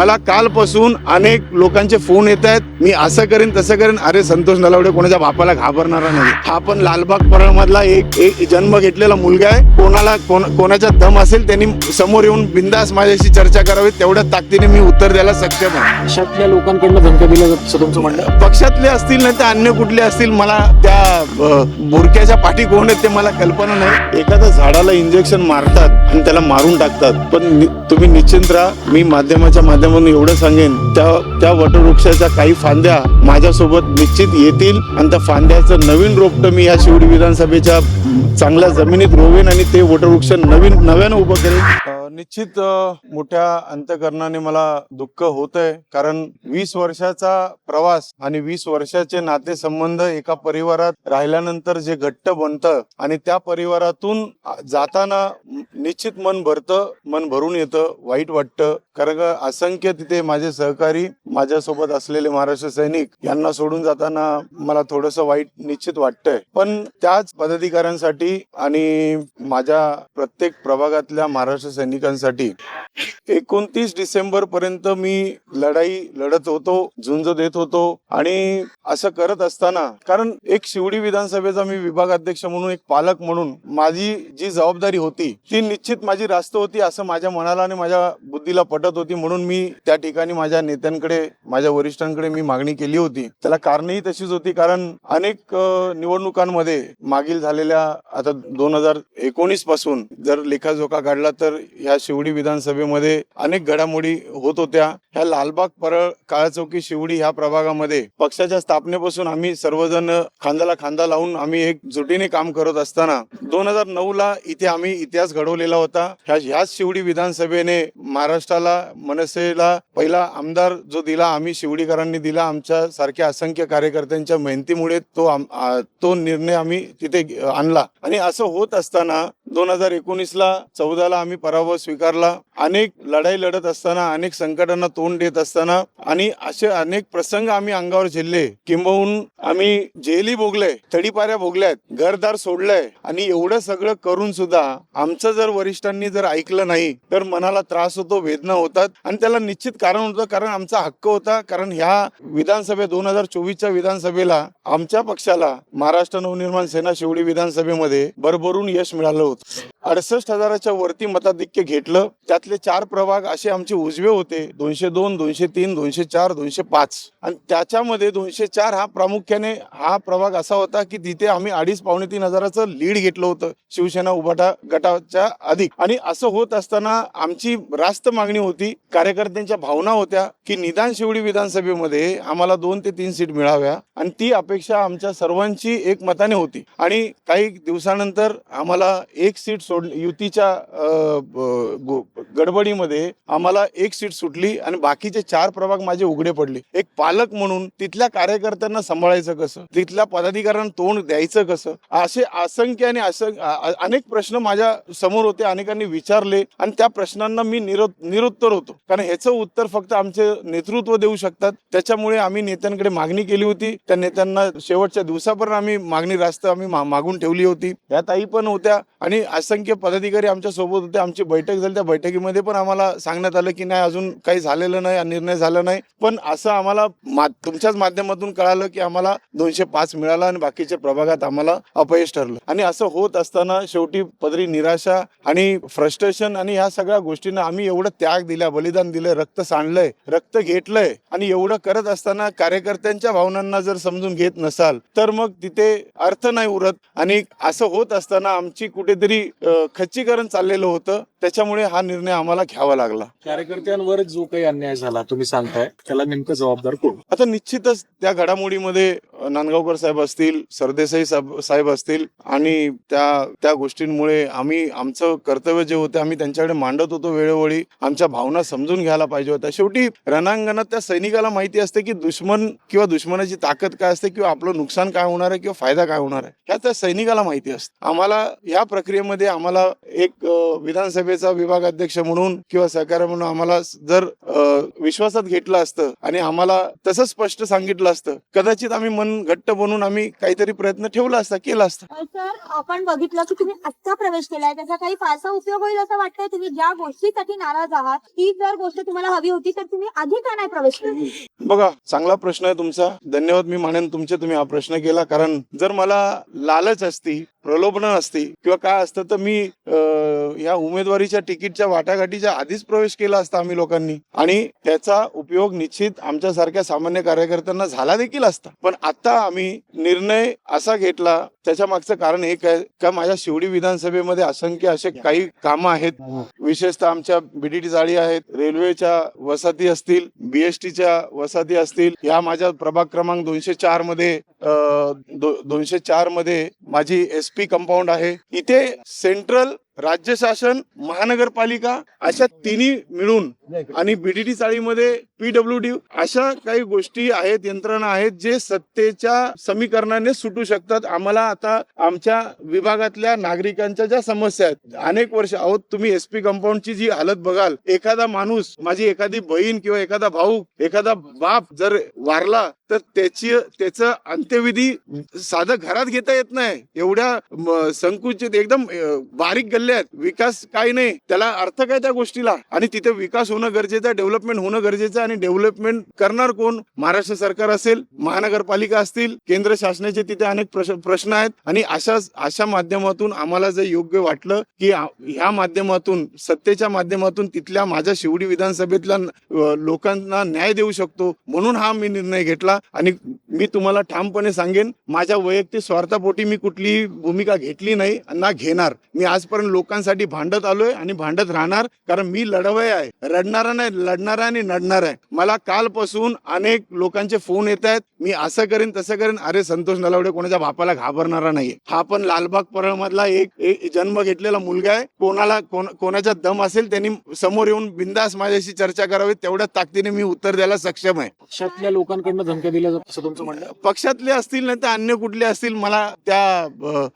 मला कालपासून अनेक लोकांचे फोन येत आहेत. मी असं करेन तसं करेन. अरे संतोष नलावडे कोणाच्या बापाला घाबरणारा नाही. हा पण लालबाग परळ मधला एक एक जन्म घेतलेला मुलगा आहे. कोणाला कोण कोणाच्या दम असेल त्यांनी समोर येऊन बिंदास माझ्याशी चर्चा करावी. तेवढ्या ताकदीने मी उत्तर द्यायला सक्षम आहे. अशातल्या लोकांकडनं धमक्या दिल्या असं तुमचं म्हणणं? पक्षातले असतील ना ते अन्य कुठले असतील मला त्या बुरक्याच्या पाठी कोण आहेत ते मला कल्पना नाही. एखाद्या झाडाला इंजेक्शन मारतात आणि त्याला मारून टाकतात. पण तुम्ही निश्चिंत राहा मी माध्यमाच्या म्हणून एवढं सांगेन त्या त्या वटवृक्षाच्या काही फांद्या माझ्यासोबत निश्चित येतील. आणि त्या फांद्याचं नवीन रोपटं मी या शिवडी विधानसभेच्या चांगल्या जमिनीत रोवेन आणि ते वटवृक्ष नवीन नव्यानं उभं करेन. निश्चित मोठ्या अंतकरणाने मला दुःख होत आहे कारण वीस वर्षाचा प्रवास आणि वीस वर्षाचे नातेसंबंध एका परिवारात राहिल्यानंतर जे घट्ट बनतं आणि त्या परिवारातून जाताना निश्चित मन भरतं मन भरून येतं वाईट वाटतं. कारण असंख्य तिथे माझे सहकारी माझ्यासोबत असलेले महाराष्ट्र सैनिक यांना सोडून जाताना मला थोडस वाईट निश्चित वाटतंय. पण त्याच पदाधिकाऱ्यांसाठी आणि माझ्या प्रत्येक प्रभागातल्या महाराष्ट्र नागरिकांसाठी एकोणतीस डिसेंबर पर्यंत मी लढाई लढत होतो झुंज देत होतो आणि असं करत असताना कारण एक शिवडी विधानसभेचा मी विभागाध्यक्ष म्हणून एक पालक म्हणून माझी जी जबाबदारी होती ती निश्चित माझी रास्त होती असं माझ्या मनाला आणि माझ्या बुद्धीला पटत होती म्हणून मी त्या ठिकाणी माझ्या नेत्यांकडे माझ्या वरिष्ठांकडे मी मागणी केली होती. त्याला कारणही तशीच होती कारण अनेक निवडणुकांमध्ये मागील झालेल्या आता दोन हजार एकोणीसपासून जर लेखाजोखा काढला तर ह्या शिवडी विधानसभेमध्ये अनेक घडामोडी होत होत्या. ह्या लालबाग परळ काळाचौकी शिवडी ह्या प्रभागामध्ये पक्षाच्या स्थापनेपासून आम्ही सर्वजण खांद्याला खांदा लावून आम्ही एक जुटीने काम करत असताना दोन हजार नऊ ला इथे आम्ही इतिहास घडवलेला होता. ह्या ह्याच शिवडी विधानसभेने महाराष्ट्राला मनसेला पहिला आमदार जो दिला आम्ही शिवडीकरांनी दिला. आमच्या सारख्या असंख्य कार्यकर्त्यांच्या मेहनतीमुळे तो आम- आ- तो निर्णय आम्ही तिथे आणला. आणि असं होत असताना दोन हजार एकोणीस ला चौदाला आम्ही पराभव स्वीकारला. अनेक लढाई लढत असताना अनेक संकटांना तोंड देत असताना आणि असे अनेक प्रसंग आम्ही अंगावर झेलले. किंबहुन आम्ही जेली भोगले तडीपाऱ्या भोगल्यात घरदार सोडलंय आणि एवढं सगळं करून सुद्धा आमचं जर वरिष्ठांनी जर ऐकलं नाही तर मनाला त्रास होतो वेदना होतात आणि त्याला निश्चित कारण होतं कारण आमचा हक्क होता. कारण ह्या विधानसभे दोन हजार चोवीसच्या विधानसभेला आमच्या पक्षाला महाराष्ट्र नवनिर्माण सेना शिवडी विधानसभेमध्ये भरभरून यश मिळालं होतं. अडसष्ट हजाराच्या वरती मताधिक्य घेतलं त्यातले चार प्रभाग असे आमचे उजवे होते. दोनशे दोन दोनशे तीन दोनशे चार दोनशे पाच. आणि त्याच्यामध्ये दोनशे चार हा प्रामुख्याने हा प्रभाग असा होता की तिथे आम्ही अडीच पावणे तीन हजाराचं लीड घेतलं होतं शिवसेना उभाटा गटाच्या अधिक. आणि असं होत असताना आमची रास्त मागणी होती कार्यकर्त्यांच्या भावना होत्या की निदान शिवडी विधानसभेमध्ये आम्हाला दोन ते तीन सीट मिळाव्या. आणि ती अपेक्षा आमच्या सर्वांची एक मताने होती. आणि काही दिवसानंतर आम्हाला एक सीट सोड युतीच्या गडबडीमध्ये आम्हाला एक सीट सुटली आणि बाकीचे चार प्रभाग माझे उघडे पडले. एक पालक म्हणून तिथल्या कार्यकर्त्यांना सांभाळायचं कसं? तिथल्या पदाधिकाऱ्यांना तोंड द्यायचं कसं? असे असंख्य आणि असं अनेक प्रश्न माझ्यासमोर होते अनेकांनी विचारले आणि त्या प्रश्नांना मी निरो निरुत्तर होतो. कारण ह्याचं उत्तर फक्त आमचे नेतृत्व देऊ शकतात. त्याच्यामुळे आम्ही नेत्यांकडे मागणी केली होती. त्या नेत्यांना शेवटच्या दिवसापर्यंत आम्ही मागणी रास्त आम्ही मागून ठेवली होती. या ताई पण होत्या आणि असंख्य पदाधिकारी आमच्यासोबत होते. आमची बैठक झाली त्या बैठकीमध्ये पण आम्हाला सांगण्यात आलं की नाही अजून काही झालेलं नाही निर्णय झाला नाही. पण असं आम्हाला मा- तुमच्याच माध्यमातून कळालं की आम्हाला दोनशे पाच मिळाला आणि बाकीच्या प्रभागात आम्हाला अपयश ठरलं. आणि असं होत असताना शेवटी पदरी निराशा आणि फ्रस्ट्रेशन आणि ह्या सगळ्या गोष्टींना आम्ही एवढं त्याग दिला बलिदान दिलं रक्त सांडलंय रक्त घेतलंय आणि एवढं करत असताना कार्यकर्त्यांच्या भावनांना जर समजून घेत नसाल तर मग तिथे अर्थ नाही उरत. आणि असं होत असताना आमची कुठेतरी खच्चीकरण चाललेलं होतं. त्याच्या त्याच्यामुळे हा निर्णय आम्हाला घ्यावा लागला. कार्यकर्त्यांवर जो काही अन्याय झाला तुम्ही सांगताय त्याला नेमकं जबाबदार कोण? आता निश्चितच त्या घडामोडीमध्ये नांदगावकर साहेब असतील सरदेसाई साहेब साहेब असतील आणि त्या त्या गोष्टींमुळे आम्ही आमचं कर्तव्य जे होते आम्ही त्यांच्याकडे मांडत होतो वेळोवेळी. आमच्या भावना समजून घ्यायला पाहिजे होत्या. शेवटी रणांगणात त्या सैनिकाला माहिती असते की दुश्मन किंवा दुश्मनाची ताकद काय असते किंवा आपलं नुकसान काय होणार आहे किंवा फायदा काय होणार आहे ह्या त्या सैनिकाला माहिती असतं. आम्हाला ह्या प्रक्रियेमध्ये आम्हाला एक विधानसभेचा विभाग अध्यक्ष म्हणून किंवा सहकार्य म्हणून आम्हाला जर विश्वासात घेतलं असतं आणि आम्हाला तसं स्पष्ट सांगितलं असतं कदाचित आम्ही मन आपण घट्ट बनून आम्ही काहीतरी प्रयत्न ठेवला असता केला असता. सर आपण बघितलं की तुम्ही आत्ता प्रवेश केलाय. त्याचा काही फारसा उपयोग होईल असं वाटतंय. तुम्ही ज्या गोष्टीसाठी नाराज आहात ती जर गोष्ट तुम्हाला हवी होती तर तुम्ही आधी का नाही प्रवेश केला? बघा चांगला प्रश्न आहे तुमचा. धन्यवाद मी मानेन तुमचे तुम्ही हा प्रश्न केला. कारण जर मला लालच असती प्रलोभन असते किंवा काय असतं तर मी ह्या या उमेदवारीच्या तिकीटच्या वाटाघाटीच्या आधीच प्रवेश केला असता आम्ही लोकांनी. आणि त्याचा उपयोग निश्चित आमच्यासारख्या सामान्य कार्यकर्त्यांना झाला देखील असता. पण आता आम्ही निर्णय असा घेतला त्याच्या मागचं कारण एक आहे का माझ्या शिवडी विधानसभेमध्ये असंख्य असे काही कामं आहेत. विशेषतः आमच्या बीडीटी जाळी आहेत रेल्वेच्या वसाहती असतील बीएसटीच्या वसाहती असतील. या माझ्या प्रभाग क्रमांक दोनशे चारमध्ये दोनशे चारमध्ये माझी एस पी कंपाऊंड आहे. इथे सेंट्रल राज्य शासन महानगरपालिका अशा तिन्ही मिळून आणि बीडीटी चाळीमध्ये पीडब्ल्यू डी अशा काही गोष्टी आहेत यंत्रणा आहेत जे सत्तेच्या समीकरणाने सुटू शकतात. आम्हाला आता आमच्या विभागातल्या नागरिकांच्या ज्या समस्या आहेत अनेक वर्ष आहोत तुम्ही एसपी कंपाऊंडची जी हालत बघाल एखादा माणूस माझी एखादी बहीण किंवा एखादा भाऊ एखादा बाप जर वारला तर त्याची त्याचं अंत्यविधी साधं घरात घेता येत नाही. एवढ्या संकुचित एकदम बारीक गल्ल्यात आहेत. विकास काही नाही. त्याला अर्थ काय त्या गोष्टीला? आणि तिथे विकास होणं गरजेचं आहे डेव्हलपमेंट होणं गरजेचं आहे आणि डेव्हलपमेंट करणार कोण? महाराष्ट्र सरकार असेल महानगरपालिका असतील केंद्र शासनाचे तिथे अनेक प्रश्न आहेत. आणि अशा अशा माध्यमातून आम्हाला जर योग्य वाटलं की ह्या माध्यमातून सत्तेच्या माध्यमातून तिथल्या माझ्या शिवडी विधानसभेतल्या लोकांना न्याय देऊ शकतो म्हणून हा मी निर्णय घेतला. आणि मी तुम्हाला ठामपणे सांगेन माझ्या वैयक्तिक स्वार्थापोटी मी कुठलीही भूमिका घेतली नाही आणि ना घेणार. मी आजपर्यंत लोकांसाठी भांडत आलोय आणि भांडत राहणार कारण मी लढवय आहे. रडणारा नाही लढणारा आणि नडणार आहे. मला कालपासून अनेक लोकांचे फोन येत आहेत. मी असं करेन तसं करेन. अरे संतोष नलावडे कोणाच्या बापाला घाबरणारा नाहीये. हा पण लालबाग परळ मधला एक एक जन्म घेतलेला मुलगा आहे. कोणाला कोणाचा दम असेल त्यांनी समोर येऊन बिंदास माझ्याशी चर्चा करावी तेवढ्या ताकदीने मी उत्तर द्यायला सक्षम आहे. पक्षातल्या लोकांकडनं धमक्या दिल्या जातात असं तुमचं म्हणणं. पक्षातले असतील नाही तर अन्य कुठले असतील मला त्या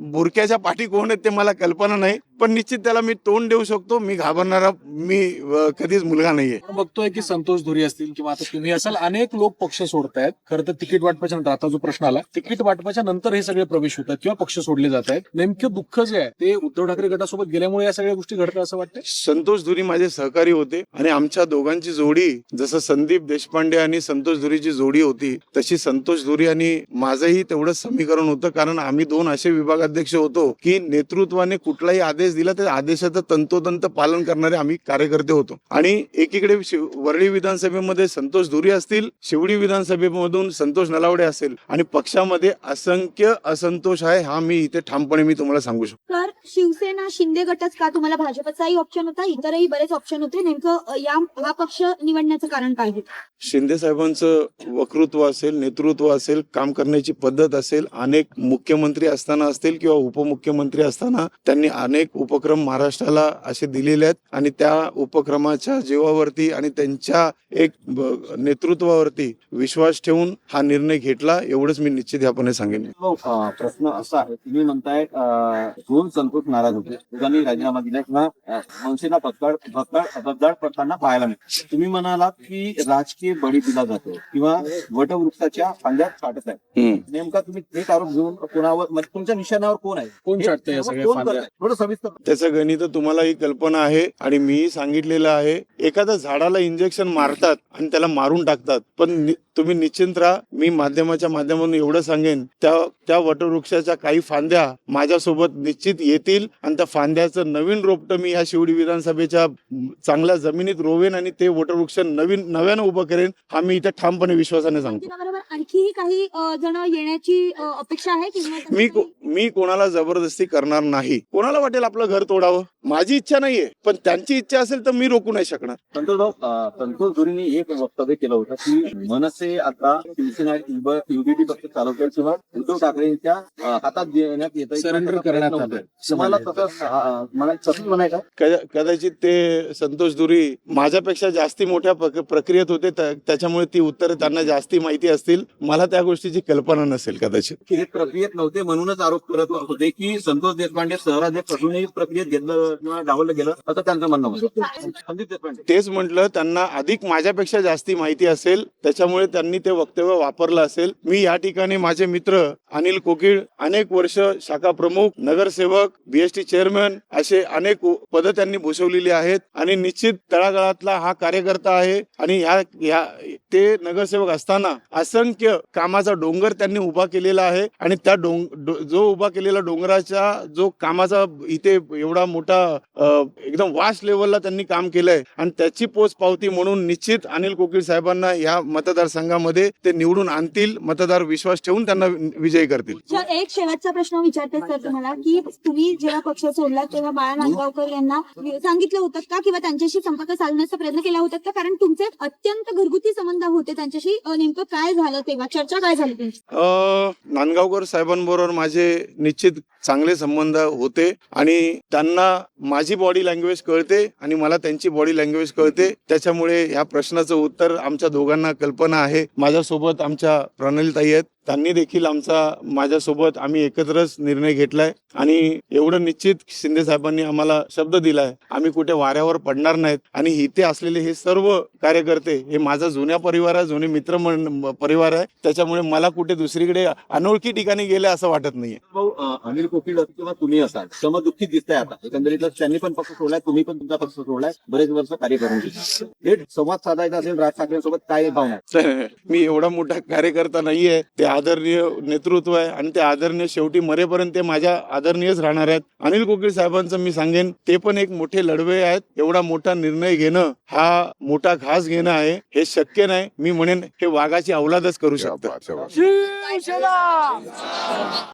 बुरक्याच्या पाठी कोण आहेत ते मला कल्पना नाही. पण निश्चित त्याला मी तोंड देऊ शकतो मी घाबरणारा मी कधीच मुलगा नाहीये. बघतोय की संतोष धुरी असतील किंवा आता तुम्ही असाल अनेक लोक पक्ष सोडतायत. खरं तर तिकीट वाटपाच्या नंतर आता जो प्रश्न आला तिकीट वाटपाच्या नंतर हे सगळे प्रवेश होतात किंवा पक्ष सोडले जात आहेत नेमकं दुःख जे आहे ते उद्धव ठाकरे गटासोबत गेल्यामुळे या सगळ्या गोष्टी घडतात असं वाटतंय? संतोष धुरी माझे सहकारी होते आणि आमच्या दोघांची जोडी जसं संदीप देशपांडे आणि संतोष धुरीची जोडी होती तशी संतोष धुरी आणि माझंही तेवढंच समीकरण होतं. कारण आम्ही दोन असे विभागाध्यक्ष होतो की नेतृत्वाने कुठलाही आदेश दिला त्या आदेशाचं तंतोतंत पालन करणारे आम्ही कार्यकर्ते होतो. आणि एकीकडे वरळी विधानसभेमध्ये संतोष धुरी असतील शिवडी विधानसभेमधून संतोष नलावडे असेल आणि पक्षामध्ये असंख्य असंतोष आहे हा मी इथे ठामपणे मी तुम्हाला सांगू शकतो. तर शिवसेना शिंदे गटच का? तुम्हाला भाजपचाही ऑप्शन होता इतरही बरेच ऑप्शन होते. नेमकं या हा पक्ष निवडण्याचं कारण काय होतं? शिंदे साहेबांचं वक्तृत्व असेल नेतृत्व असेल काम करण्याची पद्धत असेल अनेक मुख्यमंत्री असताना असतील किंवा उपमुख्यमंत्री असताना त्यांनी अनेक उपक्रम महाराष्ट्राला असे दिलेले आहेत आणि त्या उपक्रमाच्या जीवावरती आणि त्यांच्या एक नेतृत्वावरती विश्वास ठेवून हा निर्णय घेतला एवढंच मी निश्चित यापणे सांगेन हो, प्रश्न असा आहे तुम्ही म्हणताय दोन संतोष नाराज होते. दोघांनी राजीनामा दिला किंवा मनसेना भक्कड भक्कड पाहायला मिळते. तुम्ही म्हणालात की राजकीय बळी दिला जातो किंवा वटवृक्षाच्या फांद्यात छाटत आहे. नेमका तुम्ही एक आरोप घेऊन कोणावर म्हणजे तुमच्या निशाण्यावर कोण आहे कोण हे- छाटतंय या सगळ्या कोण फांद्या? करतंय? थोडं सविस्तर त्याचं गणित तुम्हाला ही कल्पना आहे आणि मीही सांगितलेलं आहे एखाद्या झाडाला इंजेक्शन मारतात आणि त्याला मारून टाकतात पण नि- तुम्ही निश्चिंत राहा मी माध्यमाच्या माध्यमातून एवढं सांगेन त्या त्या वटवृक्षाच्या काही फांद्या माझ्यासोबत निश्चित येतील आणि त्या फांद्याचं नवीन रोपटं मी या शिवडी विधानसभेच्या चांगल्या जमिनीत रोवेन आणि ते वटवृक्ष नवीन नव्यानं उभं करेन हा मी इथे ठामपणे विश्वासाने सांगतो. आणखीही काही जण येण्याची अपेक्षा आहे मी को- मी कोणाला जबरदस्ती करणार नाही. कोणाला वाटेल आपलं घर तोडावं? माझी इच्छा नाहीये. पण त्यांची इच्छा असेल तर मी रोखू नाही शकणार. संतोष धुरींनी एक वक्तव्य केलं होतं की मनसे आता शिवसेना युडीटी पक्ष चालवतील किंवा उद्धव ठाकरेंच्या हातात देण्यात येत Surrender करण्यात आलंय. तुम्हाला तसं मला म्हणायचं कदा- कदाचित ते संतोष दुरी माझ्यापेक्षा जास्ती मोठ्या प्रक- प्रक्रियेत होते त्या- त्याच्यामुळे ती उत्तरे त्यांना जास्ती माहिती असतील. मला त्या गोष्टीची कल्पना नसेल कदाचित. हे प्रक्रियेत नव्हते म्हणूनच आरोप करत होते की संतोष देशपांडे शहराध्यक्ष असूनही प्रक्रियेत घेतलं किंवा डावललं गेलं असं त्यांचं म्हणणं संदीप देशपांडे. तेच म्हटलं त्यांना अधिक माझ्यापेक्षा जास्ती माहिती असेल त्याच्यामुळे त्यांनी ते वक्तव्य वापरलं असेल. मी या ठिकाणी माझे मित्र अनिल कोकिळ अनेक वर्ष शाखा प्रमुख नगरसेवक बीएसटी चेअरमॅन असे अनेक पद त्यांनी भूषवलेली आहेत. आणि निश्चित तळागाळातला हा कार्यकर्ता आहे. आणि ह्या या ते नगरसेवक असताना असंख्य कामाचा डोंगर त्यांनी उभा केलेला आहे आणि त्या डोंग जो उभा केलेला डोंगराच्या जो कामाचा इथे एवढा मोठा एकदम वास्ट लेवलला त्यांनी काम केलंय. आणि त्याची पोच पावती म्हणून निश्चित अनिल कोकीळ साहेबांना या मतदारसंघामध्ये ते निवडून आणतील मतदार विश्वास ठेवून त्यांना विजयी करतील. एक शेवटचा प्रश्न विचारते सर तुम्हाला की तुम्ही जेव्हा पक्ष सोडला तेव्हा बाळा नांदगावकर यांना सांगितलं होतं का? किंवा त्यांच्याशी संपर्क साधण्याचा प्रयत्न केला होता का? कारण तुमचे अत्यंत घरगुती संबंध होते त्यांच्याशी नेमकं काय झालं तेव्हा? चर्चा काय झाली त्यांची? नांदगावकर साहेबांबरोबर माझे निश्चित चांगले संबंध होते आणि त्यांना माझी बॉडी लँग्वेज कळते आणि मला त्यांची बॉडी लँग्वेज कळते. त्याच्यामुळे ह्या प्रश्नाचं उत्तर आमच्या दोघांना कल्पना आहे. माझ्यासोबत आमच्या प्रणालीताई आहेत. त्यांनी देखील आमचा माझ्यासोबत आम्ही एकत्रच निर्णय घेतलाय आणि एवढं निश्चित शिंदे साहेबांनी आम्हाला शब्द दिलाय आम्ही कुठे वाऱ्यावर पडणार नाहीत आणि इथे असलेले हे सर्व कार्यकर्ते हे माझा जुन्या परिवार आहे जुने मित्र परिवार आहे त्याच्यामुळे मला कुठे दुसरीकडे अनोळखी ठिकाणी गेले असं वाटत नाहीये. भाऊ अनिल कोकिळ किंवा तुम्ही असाल समदुःखी दिसताय आता. एकंदरीत त्यांनी पण पक्ष सोडलाय तुम्ही पण तुमचा पक्ष सोडलाय बरेच वर्ष कार्य करून. थेट संवाद साधायचा असेल राज ठाकरेंसोबत काय भावना मी एवढा मोठा कार्यकर्ता नाहीये ते आदरणीय नेतृत्व आहे आणि ते आदरणीय शेवटी मरेपर्यंत ते माझ्या आदरणीयच राहणार आहेत. अनिल कोकिळ साहेबांचं मी सांगेन ते पण एक मोठे लढवे आहेत. एवढा मोठा निर्णय घेणं हा मोठा घास घेणं आहे. हे शक्य नाही. मी म्हणेन हे वाघाची अवलादच करू शकतं.